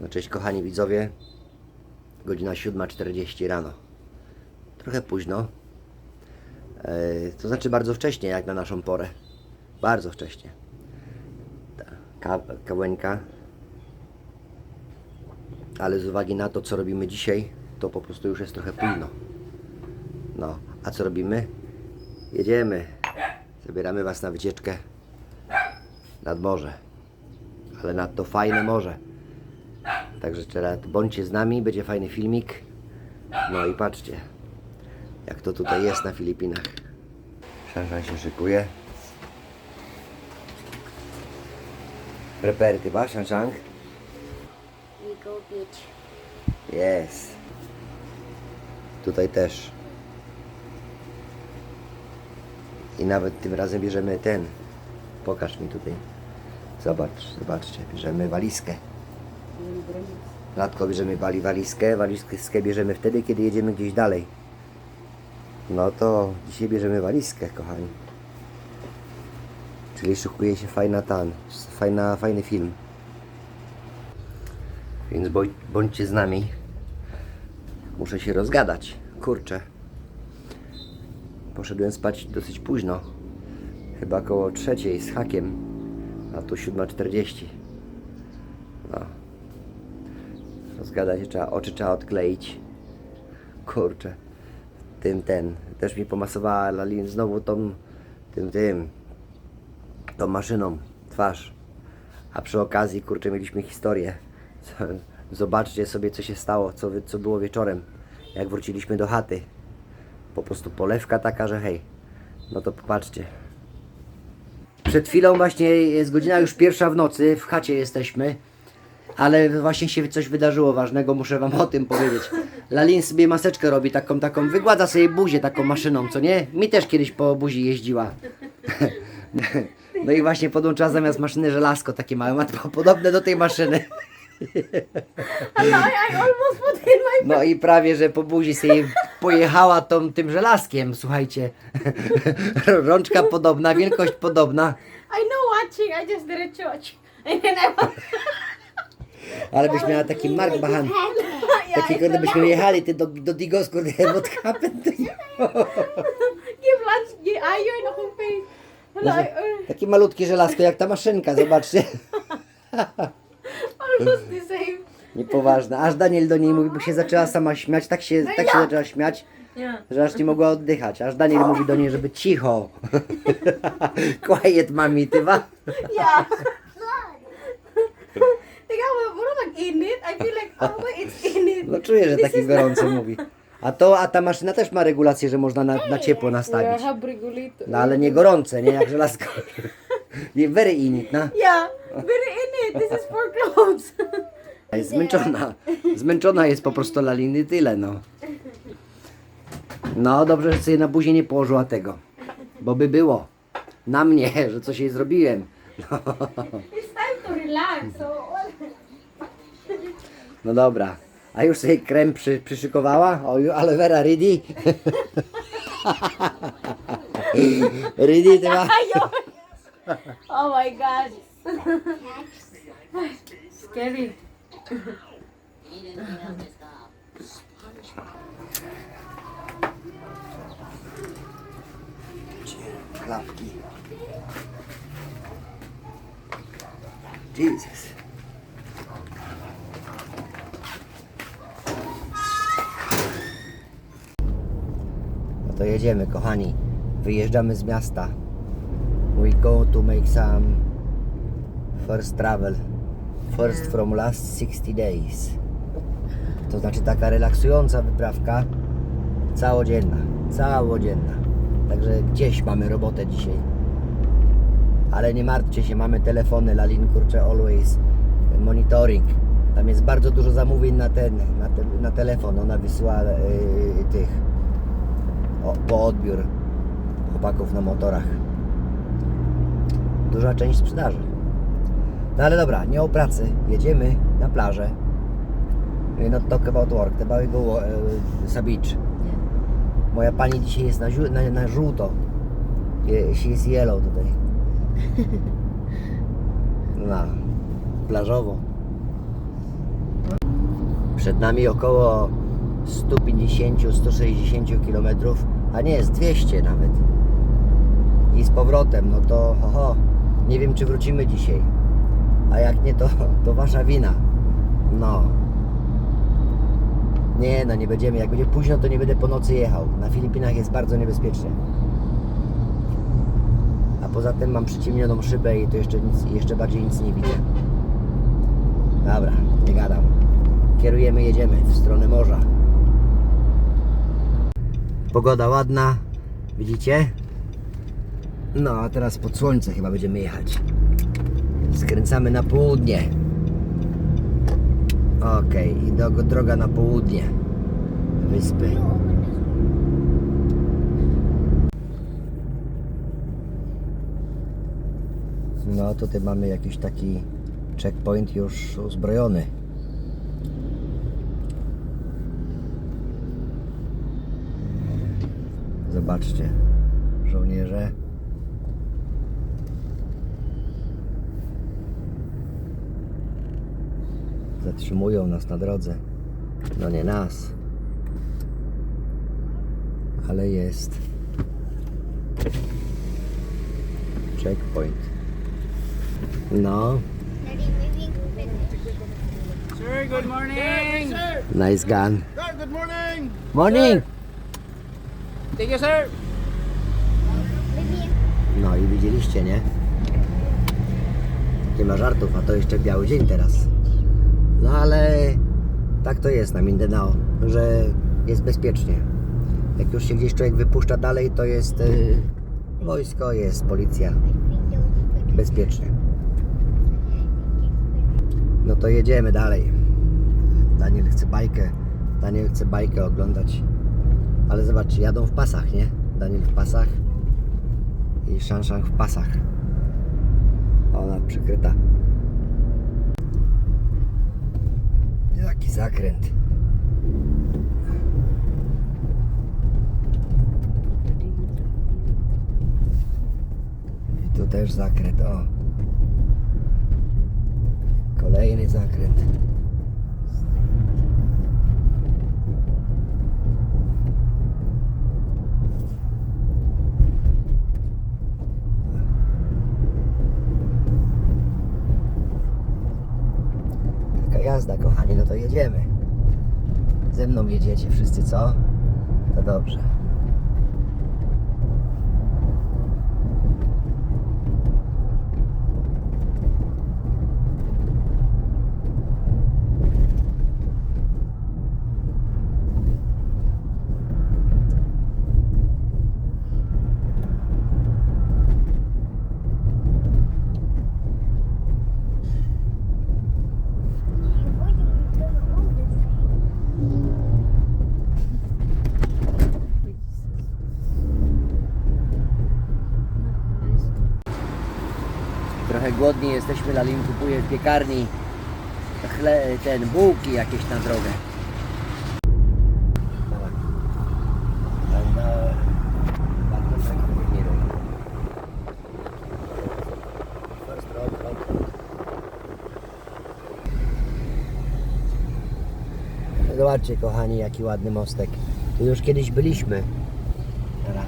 No cześć kochani widzowie. Godzina 7.40 rano. Trochę późno. E, to znaczy bardzo wcześnie jak na naszą porę. Bardzo wcześnie. Ta. Ale z uwagi na to co robimy dzisiaj, to po prostu już jest trochę późno. No, a co robimy? Jedziemy. Zabieramy Was na wycieczkę nad morze. Ale nad to fajne morze. Także teraz bądźcie z nami, będzie fajny filmik. No i patrzcie, jak to tutaj jest na Filipinach. Szanszan się szykuje. Prepare, ty ba, Szanszang? We go beach. Jest. Tutaj też. I nawet tym razem bierzemy ten. Pokaż mi tutaj. Zobacz, zobaczcie, bierzemy walizkę. Latko bierzemy wali walizkę, walizkę bierzemy wtedy, kiedy jedziemy gdzieś dalej. No to dzisiaj bierzemy walizkę, kochani. Czyli szykuje się fajna tan, fajna, fajny film. Więc bądź, bądźcie z nami. Muszę się rozgadać. Kurczę. Poszedłem spać dosyć późno. Chyba koło trzeciej z hakiem. A tu 7.40. No. Rozgadać się trzeba, oczy trzeba odkleić. Kurczę. Tym ten. Też mi pomasowała Lalin znowu tą, tym, tym, tą maszyną twarz. A przy okazji, kurczę, mieliśmy historię. Zobaczcie sobie, co się stało, co, co było wieczorem, jak wróciliśmy do chaty. Po prostu polewka taka, że hej. No to popatrzcie. Przed chwilą właśnie jest godzina już pierwsza w nocy, w chacie jesteśmy. Ale właśnie się coś wydarzyło ważnego, muszę wam o tym powiedzieć. Lalin sobie maseczkę robi, taką, taką, wygładza sobie buzię taką maszyną, co nie? Mi też kiedyś po buzi jeździła. No i właśnie podłączyła zamiast maszyny żelazko takie małe, matko, podobne do tej maszyny. My. No i prawie, że po buzi sobie pojechała tą, tym żelazkiem, słuchajcie. Rączka podobna, wielkość podobna, I know watching. I just did a church. And then I was. Ale byś miała taki mark bahan. yeah, Taki, kurde byśmy jechali ty do, do Digos, kurde, what happened to you? Give lunch. Give iron akong Takie malutkie żelazko, jak ta maszynka, zobaczcie. almost the same. Niepoważne. Aż Daniel do niej mówi, bo się zaczęła sama śmiać, tak się, tak się zaczęła śmiać, Yeah. że aż nie mogła oddychać. Aż Daniel mówi do niej, żeby cicho. Quiet, mami, ty wa? Yeah. Tingnan mo, puro nag-init. I feel like, oh, wait, it's init. No czuję, że This taki is gorący mówi. A to, a ta maszyna też ma regulację, że można na, na ciepło nastawić. have regulator. No ale nie gorące, nie jak żelazko. Nie very init, no. Yeah, very init. This is for clothes. Jest zmęczona. Zmęczona jest po prostu Laliny, tyle no. No dobrze, że sobie na buzie nie położyła tego. Bo by było. Na mnie, że coś jej zrobiłem. It's no dobra. A już sobie krem przy, przyszykowała? O, ju- ale Vera, ready? ready, ty ma? Oh my God. Scary. Klapki. Jesus. No to jedziemy, kochani. Wyjeżdżamy z miasta. We go to make some first travel. First from last 60 days. To znaczy taka relaksująca wyprawka. Całodzienna. Całodzienna. Także gdzieś mamy robotę dzisiaj. Ale nie martwcie się, mamy telefony, Lalin kurczę always monitoring. Tam jest bardzo dużo zamówień na ten, na, te, na telefon. Ona wysyła yy, tych o, po odbiór chłopaków na motorach. Duża część sprzedaży. No ale dobra, nie o pracy. Jedziemy na plażę. Not talk about work, about we go uh, sa beach. Moja pani dzisiaj jest na, na, na żółto. She is yellow tutaj. Na plażowo. Przed nami około 150-160 km, a nie, jest 200 nawet. I z powrotem, no to ho, ho, nie wiem czy wrócimy dzisiaj. A jak nie, to, to wasza wina. No. Nie, no nie będziemy. Jak będzie późno, to nie będę po nocy jechał. Na Filipinach jest bardzo niebezpiecznie. Poza tym mam przyciemnioną szybę i to jeszcze, nic, jeszcze bardziej nic nie widzę. Dobra, nie gadam. Kierujemy, jedziemy w stronę morza. Pogoda ładna, widzicie? No, a teraz pod słońce chyba będziemy jechać. Skręcamy na południe. Okej, i do, droga na południe wyspy. No, tutaj mamy jakiś taki checkpoint już uzbrojony. Zobaczcie, żołnierze. Zatrzymują nas na drodze. No nie nas, ale jest checkpoint. No, Sir, good morning. nice gun. Sir, good morning. Morning! Thank you, sir. No i widzieliście, nie? Nie ma żartów, a to jeszcze biały dzień teraz. No ale tak to jest na Mindanao, że jest bezpiecznie. Jak już się gdzieś człowiek wypuszcza dalej, to jest y, wojsko, jest policja. Bezpiecznie. No to jedziemy dalej. Daniel chce bajkę. Daniel chce bajkę oglądać. Ale zobaczcie, jadą w pasach, nie? Daniel w pasach i Shanshang w pasach. Ona przykryta. Jaki zakręt. I tu też zakręt, o. Kolejny zakręt. Taka jazda, kochani, no to jedziemy. Ze mną jedziecie wszyscy, co? To dobrze. Trochę głodni jesteśmy, Lalin kupuje w piekarni chle, ten, bułki jakieś na drogę. Zobaczcie kochani jaki ładny mostek. Tu już kiedyś byliśmy. Dobra.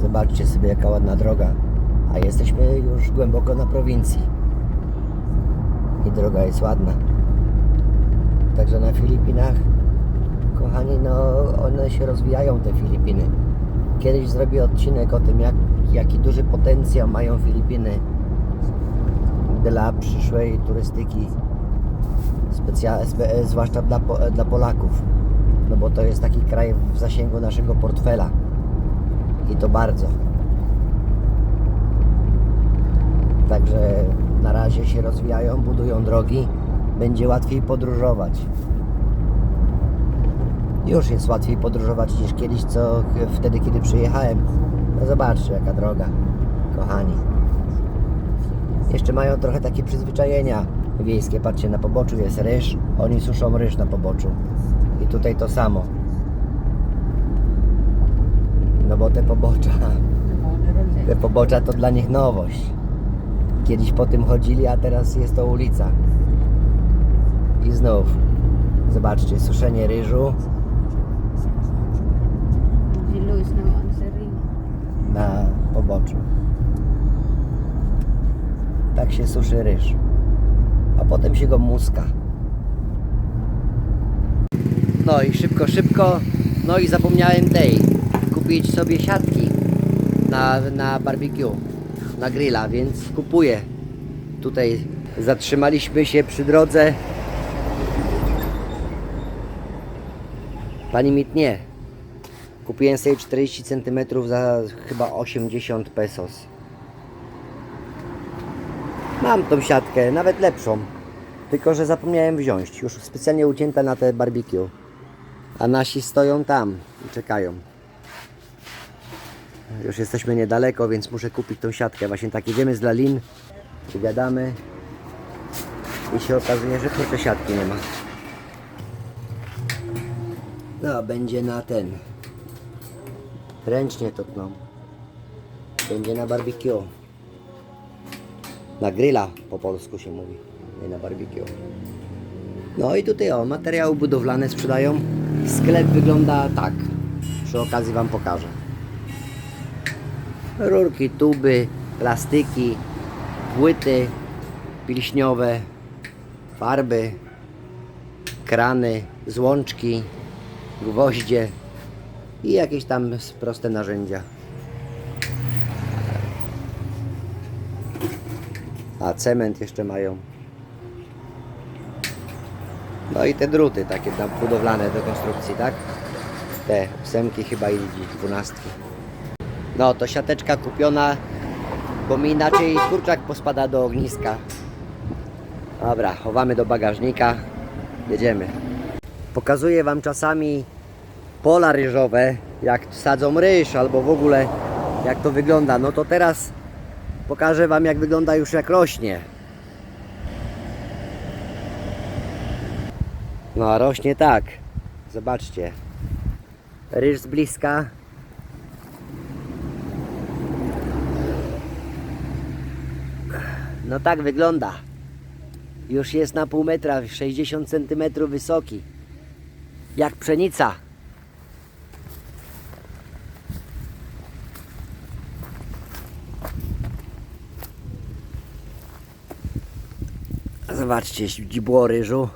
Zobaczcie sobie jaka ładna droga. A jesteśmy już głęboko na prowincji. I droga jest ładna. Także na Filipinach, kochani, no one się rozwijają te Filipiny. Kiedyś zrobię odcinek o tym, jak, jaki duży potencjał mają Filipiny dla przyszłej turystyki, specja- spe- zwłaszcza dla, dla Polaków. No bo to jest taki kraj w zasięgu naszego portfela. I to bardzo. Także na razie się rozwijają, budują drogi, będzie łatwiej podróżować. Już jest łatwiej podróżować niż kiedyś, co wtedy, kiedy przyjechałem. No zobaczcie, jaka droga, kochani. Jeszcze mają trochę takie przyzwyczajenia wiejskie. Patrzcie, na poboczu jest ryż, oni suszą ryż na poboczu. I tutaj to samo. No bo te pobocza, te pobocza to dla nich nowość. Kiedyś po tym chodzili, a teraz jest to ulica. I znów, zobaczcie, suszenie ryżu na poboczu. Tak się suszy ryż. A potem się go muska. No i szybko, szybko. No i zapomniałem tej. Kupić sobie siatki na, na barbecue, na grilla, więc kupuję. Tutaj zatrzymaliśmy się przy drodze. Pani mi tnie. Kupiłem sobie 40 cm za chyba 80 pesos. Mam tą siatkę, nawet lepszą. Tylko, że zapomniałem wziąć. Już specjalnie ucięta na te barbecue. A nasi stoją tam i czekają. Już jesteśmy niedaleko, więc muszę kupić tą siatkę. Właśnie tak jedziemy z Lalin, gadamy i się okazuje, że kurczę siatki nie ma. No, będzie na ten. Ręcznie to tną. Będzie na barbecue. Na grilla po polsku się mówi, nie na barbecue. No i tutaj o, materiały budowlane sprzedają. Sklep wygląda tak. Przy okazji Wam pokażę. Rurki, tuby, plastiki, płyty pilśniowe, farby, krany, złączki, gwoździe i jakieś tam proste narzędzia. A cement jeszcze mają. No i te druty takie tam budowlane do konstrukcji, tak? Te ósemki chyba i dwunastki. No to siateczka kupiona, bo mi inaczej kurczak pospada do ogniska. Dobra, chowamy do bagażnika, jedziemy. Pokazuję Wam czasami pola ryżowe, jak sadzą ryż albo w ogóle jak to wygląda. No to teraz pokażę Wam jak wygląda już jak rośnie. No a rośnie tak. Zobaczcie. Ryż z bliska. No tak wygląda. Już jest na pół metra, 60 cm wysoki. Jak pszenica. Zobaczcie, źdźbło ryżu.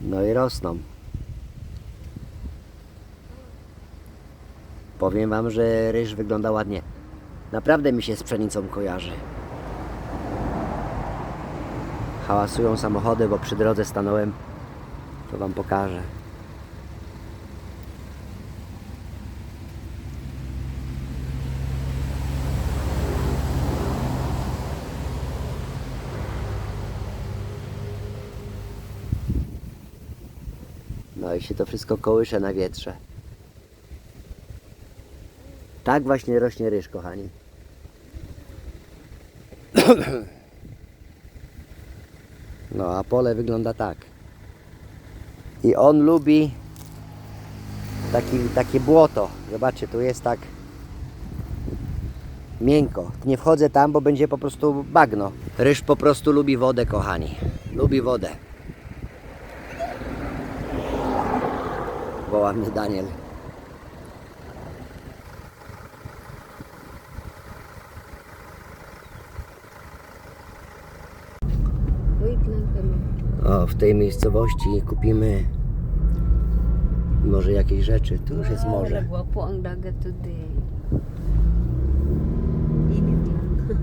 No i rosną. Powiem Wam, że ryż wygląda ładnie. Naprawdę mi się z pszenicą kojarzy. Hałasują samochody, bo przy drodze stanąłem. To Wam pokażę. No i się to wszystko kołysze na wietrze. Tak właśnie rośnie ryż, kochani. No a pole wygląda tak. I on lubi taki, takie błoto. Zobaczcie, tu jest tak miękko. Nie wchodzę tam, bo będzie po prostu bagno. Ryż po prostu lubi wodę, kochani. Lubi wodę. Woła mnie Daniel. Wait lang kami. O, w tej miejscowości kupimy może jakieś rzeczy. Tu już jest morze. Gwapo ang dagat today. Init lang.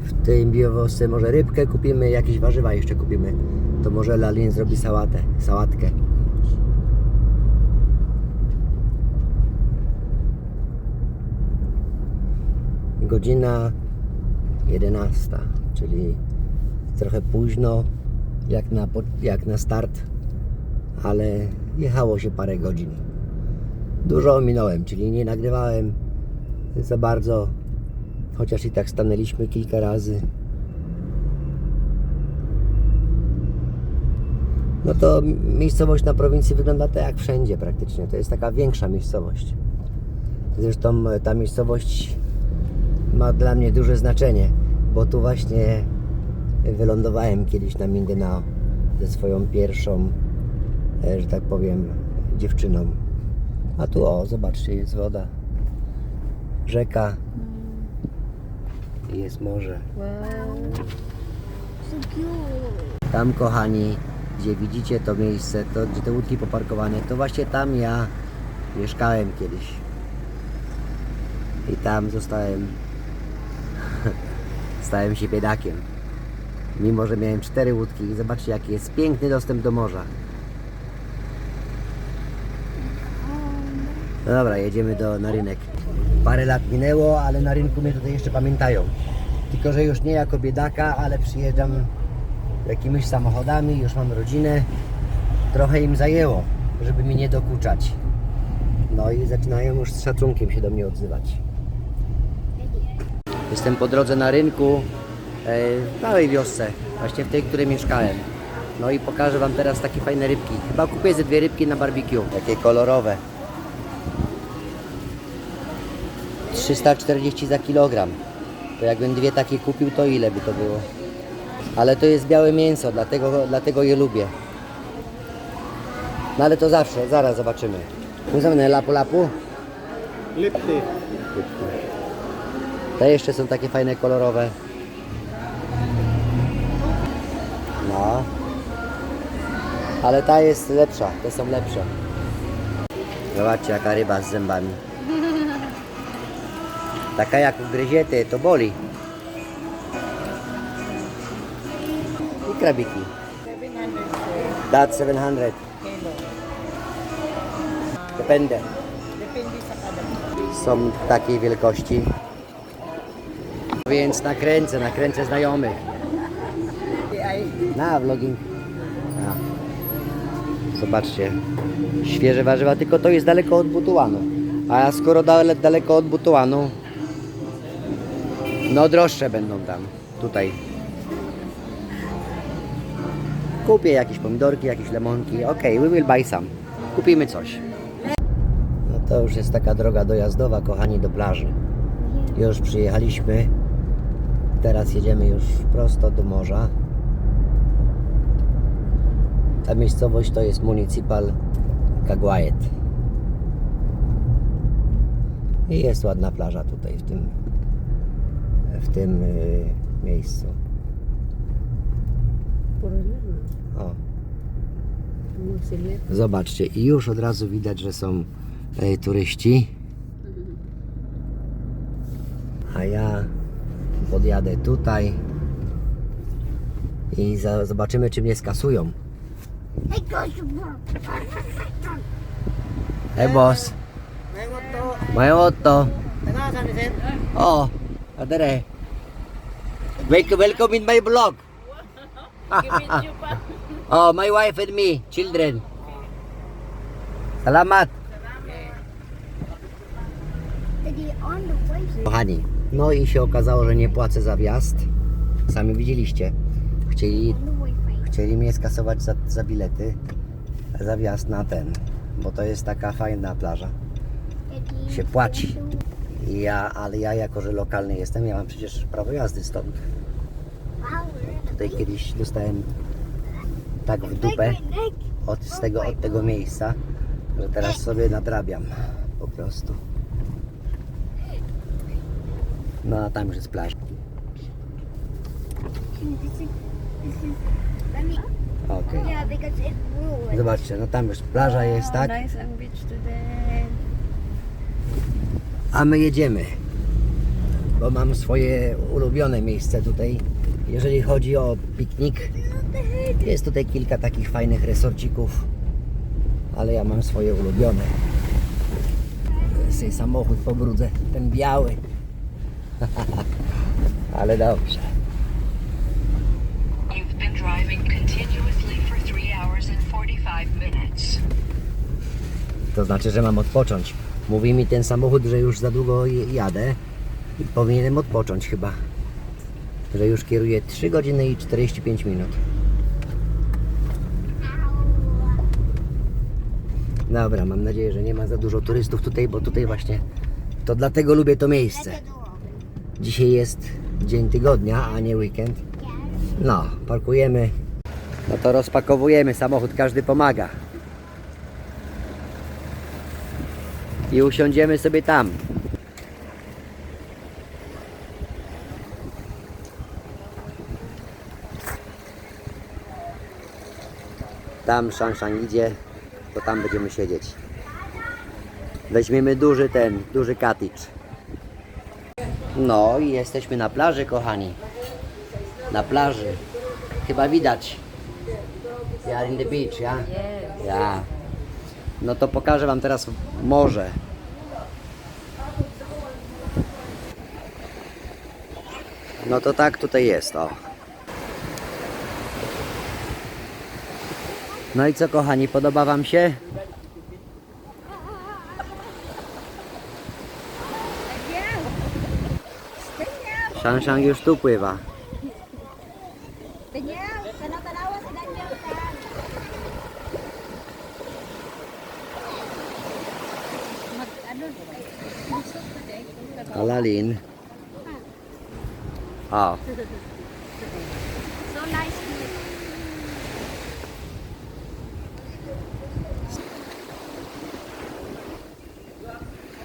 W tej biowosce może rybkę kupimy, jakieś warzywa jeszcze kupimy. To może Lalin zrobi sałatę, sałatkę. Godzina 11, czyli trochę późno jak na, jak na start, ale jechało się parę godzin. Dużo ominąłem, czyli nie nagrywałem za bardzo Chociaż i tak stanęliśmy kilka razy. No to miejscowość na prowincji wygląda tak jak wszędzie praktycznie. To jest taka większa miejscowość. Zresztą ta miejscowość ma dla mnie duże znaczenie, bo tu właśnie wylądowałem kiedyś na Mindanao ze swoją pierwszą, e, że tak powiem, dziewczyną. A tu o, zobaczcie, jest woda. Rzeka. I jest morze. Tam, kochani, gdzie widzicie to miejsce, to, gdzie te łódki poparkowane, to właśnie tam ja mieszkałem kiedyś. I tam zostałem, stałem się biedakiem. Mimo, że miałem cztery łódki i zobaczcie, jaki jest piękny dostęp do morza. No dobra, jedziemy do, na rynek. Parę lat minęło, ale na rynku mnie tutaj jeszcze pamiętają. Tylko, że już nie jako biedaka, ale przyjeżdżam jakimiś samochodami, już mam rodzinę. Trochę im zajęło, żeby mi nie dokuczać. No i zaczynają już z szacunkiem się do mnie odzywać. Jestem po drodze na rynku w małej wiosce, właśnie w tej, w której mieszkałem. No i pokażę Wam teraz takie fajne rybki. Chyba kupię ze dwie rybki na barbecue. Takie kolorowe. 340 za kilogram. To jakbym dwie takie kupił, to ile by to było? Ale to jest białe mięso, dlatego, dlatego je lubię. No ale to zawsze, zaraz zobaczymy. Uzemne lapu lapu. Lipty. Te jeszcze są takie fajne, kolorowe. Ale ta jest lepsza, te są lepsze. Zobaczcie jaka ryba z zębami. Taka jak ugryzie, ty, to boli. I krabiki. That's 700. Depende. Są takiej wielkości. Więc nakręcę, nakręcę znajomych. Na vlogging. Zobaczcie. Świeże warzywa, tylko to jest daleko od Butuanu. A skoro dale, daleko od Butuanu, no droższe będą tam, tutaj. Kupię jakieś pomidorki, jakieś lemonki. Ok, we will buy some. Kupimy coś. No to już jest taka droga dojazdowa, kochani, do plaży. Już przyjechaliśmy. Teraz jedziemy już prosto do morza. Ta miejscowość to jest Municipal Caguayet. I jest ładna plaża tutaj w tym w tym y, miejscu. O, sila? zobaczcie i już od razu widać, że są e, turyści. A ja podjadę tutaj i za, zobaczymy, czy mnie skasują. Hey boss, may auto. Oh, adere. Welcome, welcome in my vlog. oh, my wife and me, children. Salamat. Kochani, no i się okazało, że nie płacę za wjazd. Sami widzieliście. Chcieli, chcieli mnie skasować za, za bilety, za wjazd na ten, bo to jest taka fajna plaża. Się płaci. Ja, ale ja jako, że lokalny jestem, ja mam przecież prawo jazdy stąd. Tutaj kiedyś dostałem tak w dupę od, z tego, od tego miejsca, że teraz sobie nadrabiam po prostu. No a tam już jest plaża. Okej. Yeah, because it ruined. Zobaczcie, no tam już plaża jest, tak? Nice ang beach today. A my jedziemy. Bo mam swoje ulubione miejsce tutaj, jeżeli chodzi o piknik. Jest tutaj kilka takich fajnych resorcików, ale ja mam swoje ulubione. Sobie samochód pobrudzę, ten biały. ale dobrze. You've been driving continuously for 3 hours and 45 minutes. To znaczy, że mam odpocząć. Mówi mi ten samochód, że już za długo jadę i powinienem odpocząć chyba. Że już kieruję 3 godziny i 45 minut. Dobra, mam nadzieję, że nie ma za dużo turystów tutaj, bo tutaj właśnie to dlatego lubię to miejsce. Dzisiaj jest dzień tygodnia, a nie weekend. No, parkujemy. No to rozpakowujemy samochód, każdy pomaga. I usiądziemy sobie tam. Tam Szanszan idzie, to tam będziemy siedzieć. Weźmiemy duży ten, duży cottage. No i jesteśmy na plaży, kochani. Na plaży. Chyba widać. Are in the beach, ja? Ja. No to pokażę Wam teraz morze. No to tak tutaj jest, o. No i co kochani, podoba Wam się? Szanszang już tu pływa. Daniel, tanaw-tanawa si Daniel ka. Mag, ano, Alalin. O, So nice here.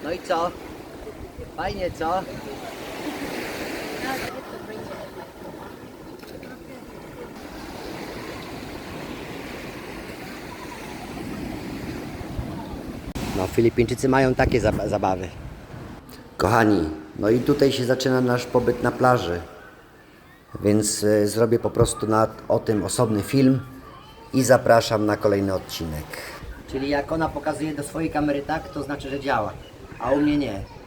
no i co? Fajnie, co? No, Filipińczycy mają takie zab- zabawy. Kochani, no i tutaj się zaczyna nasz pobyt na plaży. Więc e, zrobię po prostu na, o tym osobny film i zapraszam na kolejny odcinek. Czyli jak ona pokazuje do swojej kamery tak, to znaczy, że działa, a u mnie nie.